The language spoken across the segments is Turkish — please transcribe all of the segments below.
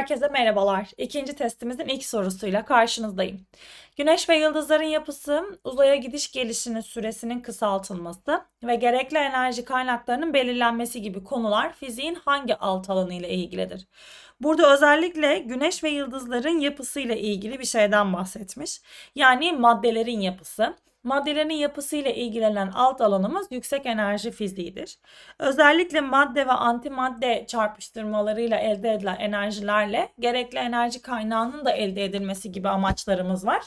Herkese merhabalar. İkinci testimizin ilk sorusuyla karşınızdayım. Güneş ve yıldızların yapısı, uzaya gidiş gelişinin süresinin kısaltılması ve gerekli enerji kaynaklarının belirlenmesi gibi konular fiziğin hangi alt alanı ile ilgilidir? Burada özellikle güneş ve yıldızların yapısıyla ilgili bir şeyden bahsetmiş. Yani maddelerin yapısı. Maddelerin yapısıyla ilgilenen alt alanımız yüksek enerji fiziğidir. Özellikle madde ve antimadde çarpıştırmalarıyla elde edilen enerjilerle gerekli enerji kaynağının da elde edilmesi gibi amaçlarımız var.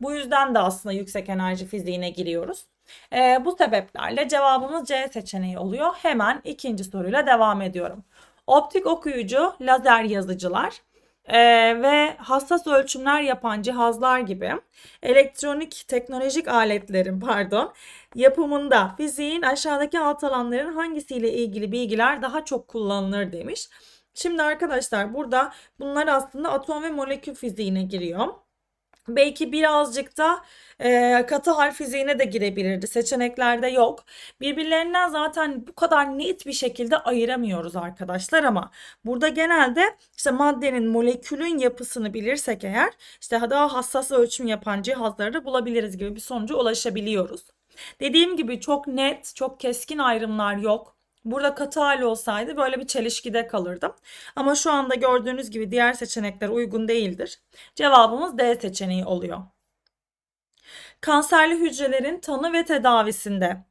Bu yüzden de aslında yüksek enerji fiziğine giriyoruz. Ee, bu sebeplerle cevabımız C seçeneği oluyor. Hemen ikinci soruyla devam ediyorum. Optik okuyucu, lazer yazıcılar e, ve hassas ölçümler yapan cihazlar gibi elektronik teknolojik aletlerin pardon yapımında fiziğin aşağıdaki alt alanların hangisiyle ilgili bilgiler daha çok kullanılır demiş. Şimdi arkadaşlar burada bunlar aslında atom ve molekül fiziğine giriyor. Belki birazcık da e, katı hal fiziğine de girebilirdi. Seçeneklerde yok. Birbirlerinden zaten bu kadar net bir şekilde ayıramıyoruz arkadaşlar ama burada genelde işte maddenin molekülün yapısını bilirsek eğer işte daha hassas ölçüm yapan cihazları da bulabiliriz gibi bir sonuca ulaşabiliyoruz. Dediğim gibi çok net, çok keskin ayrımlar yok. Burada katı hali olsaydı böyle bir çelişkide kalırdım. Ama şu anda gördüğünüz gibi diğer seçenekler uygun değildir. Cevabımız D seçeneği oluyor. Kanserli hücrelerin tanı ve tedavisinde,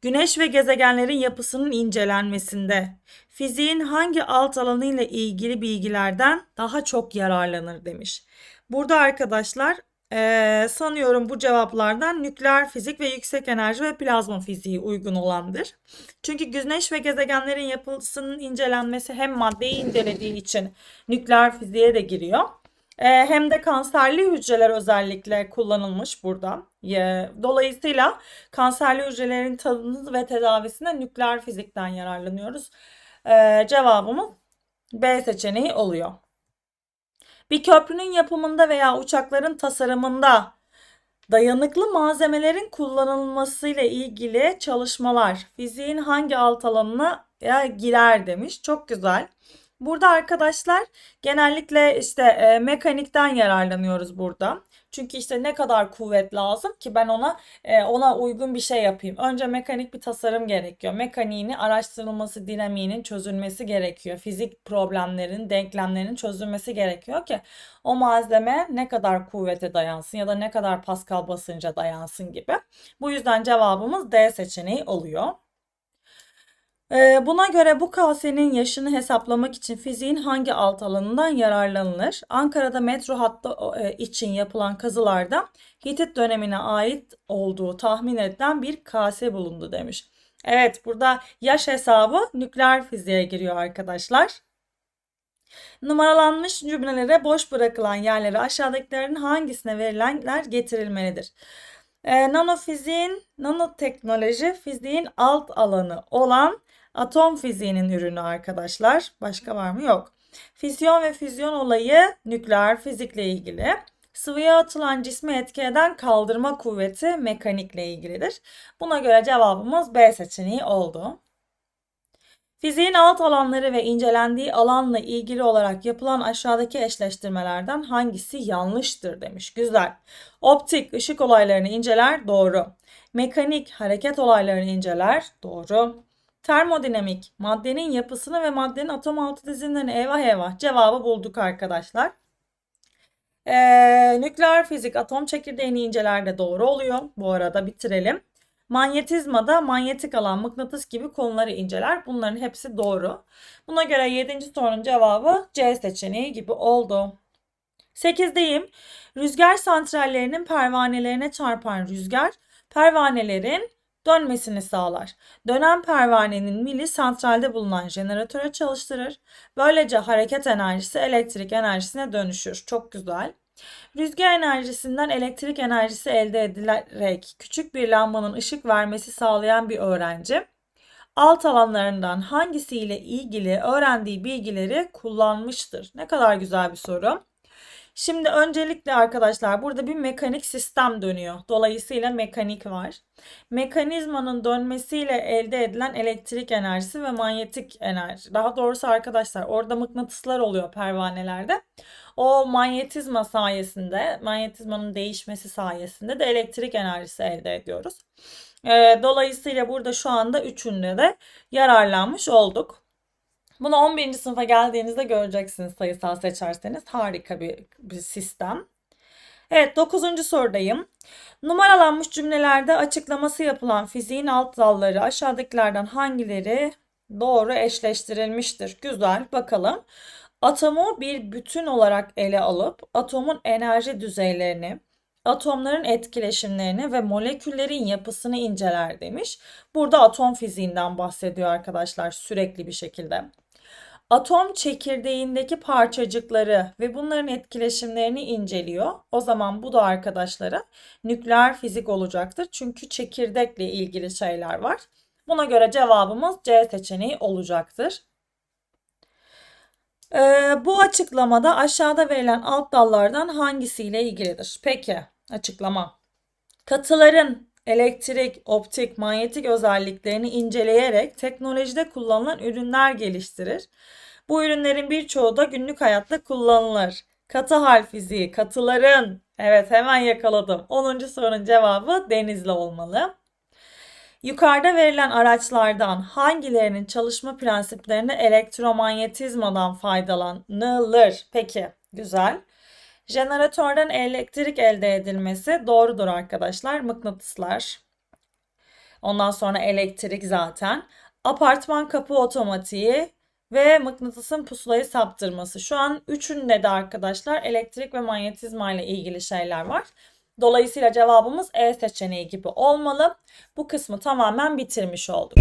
güneş ve gezegenlerin yapısının incelenmesinde, fiziğin hangi alt alanı ile ilgili bilgilerden daha çok yararlanır demiş. Burada arkadaşlar ee, sanıyorum bu cevaplardan nükleer fizik ve yüksek enerji ve plazma fiziği uygun olandır. Çünkü güneş ve gezegenlerin yapısının incelenmesi hem maddeyi incelediği için nükleer fiziğe de giriyor. Ee, hem de kanserli hücreler özellikle kullanılmış burada. Dolayısıyla kanserli hücrelerin tanımı ve tedavisinde nükleer fizikten yararlanıyoruz. Ee, cevabımız B seçeneği oluyor. Bir köprünün yapımında veya uçakların tasarımında dayanıklı malzemelerin kullanılmasıyla ilgili çalışmalar fiziğin hangi alt alanına girer demiş. Çok güzel. Burada arkadaşlar genellikle işte e, mekanikten yararlanıyoruz burada. Çünkü işte ne kadar kuvvet lazım ki ben ona e, ona uygun bir şey yapayım. Önce mekanik bir tasarım gerekiyor. Mekaniğini araştırılması, dinamiğinin çözülmesi gerekiyor. Fizik problemlerinin, denklemlerinin çözülmesi gerekiyor ki o malzeme ne kadar kuvvete dayansın ya da ne kadar Pascal basınca dayansın gibi. Bu yüzden cevabımız D seçeneği oluyor. Ee, buna göre bu kasenin yaşını hesaplamak için fiziğin hangi alt alanından yararlanılır? Ankara'da metro hattı e, için yapılan kazılarda Hitit dönemine ait olduğu tahmin edilen bir kase bulundu demiş. Evet burada yaş hesabı nükleer fiziğe giriyor arkadaşlar. Numaralanmış cümlelere boş bırakılan yerlere aşağıdakilerin hangisine verilenler getirilmelidir? Ee, nanofiziğin, nanoteknoloji fiziğin alt alanı olan Atom fiziğinin ürünü arkadaşlar. Başka var mı? Yok. Fisyon ve füzyon olayı nükleer fizikle ilgili. Sıvıya atılan cismi etki eden kaldırma kuvveti mekanikle ilgilidir. Buna göre cevabımız B seçeneği oldu. Fiziğin alt alanları ve incelendiği alanla ilgili olarak yapılan aşağıdaki eşleştirmelerden hangisi yanlıştır demiş. Güzel. Optik ışık olaylarını inceler doğru. Mekanik hareket olaylarını inceler doğru. Termodinamik maddenin yapısını ve maddenin atom altı dizilimlerini eyvah eyvah cevabı bulduk arkadaşlar. Ee, nükleer fizik atom çekirdeğini incelerde doğru oluyor. Bu arada bitirelim. Manyetizmada manyetik alan, mıknatıs gibi konuları inceler. Bunların hepsi doğru. Buna göre 7. sorunun cevabı C seçeneği gibi oldu. 8'deyim. Rüzgar santrallerinin pervanelerine çarpan rüzgar pervanelerin dönmesini sağlar. Dönen pervanenin mili santralde bulunan jeneratöre çalıştırır. Böylece hareket enerjisi elektrik enerjisine dönüşür. Çok güzel. Rüzgar enerjisinden elektrik enerjisi elde edilerek küçük bir lambanın ışık vermesi sağlayan bir öğrenci alt alanlarından hangisiyle ilgili öğrendiği bilgileri kullanmıştır? Ne kadar güzel bir soru. Şimdi öncelikle arkadaşlar burada bir mekanik sistem dönüyor. Dolayısıyla mekanik var. Mekanizmanın dönmesiyle elde edilen elektrik enerjisi ve manyetik enerji. Daha doğrusu arkadaşlar orada mıknatıslar oluyor pervanelerde. O manyetizma sayesinde, manyetizmanın değişmesi sayesinde de elektrik enerjisi elde ediyoruz. Ee, dolayısıyla burada şu anda üçünde de yararlanmış olduk. Bunu 11. sınıfa geldiğinizde göreceksiniz sayısal seçerseniz. Harika bir, bir sistem. Evet 9. sorudayım. Numaralanmış cümlelerde açıklaması yapılan fiziğin alt dalları aşağıdakilerden hangileri doğru eşleştirilmiştir? Güzel bakalım. Atomu bir bütün olarak ele alıp atomun enerji düzeylerini, atomların etkileşimlerini ve moleküllerin yapısını inceler demiş. Burada atom fiziğinden bahsediyor arkadaşlar sürekli bir şekilde. Atom çekirdeğindeki parçacıkları ve bunların etkileşimlerini inceliyor. O zaman bu da arkadaşlara nükleer fizik olacaktır. Çünkü çekirdekle ilgili şeyler var. Buna göre cevabımız C seçeneği olacaktır. Ee, bu açıklamada aşağıda verilen alt dallardan hangisiyle ilgilidir? Peki, açıklama. Katıların elektrik, optik, manyetik özelliklerini inceleyerek teknolojide kullanılan ürünler geliştirir. Bu ürünlerin birçoğu da günlük hayatta kullanılır. Katı hal fiziği, katıların. Evet hemen yakaladım. 10. sorunun cevabı denizli olmalı. Yukarıda verilen araçlardan hangilerinin çalışma prensiplerine elektromanyetizmadan faydalanılır? Peki, güzel. Jeneratörden elektrik elde edilmesi doğrudur arkadaşlar. Mıknatıslar. Ondan sonra elektrik zaten. Apartman kapı otomatiği ve mıknatısın pusulayı saptırması. Şu an üçünde de arkadaşlar elektrik ve manyetizma ile ilgili şeyler var. Dolayısıyla cevabımız E seçeneği gibi olmalı. Bu kısmı tamamen bitirmiş olduk.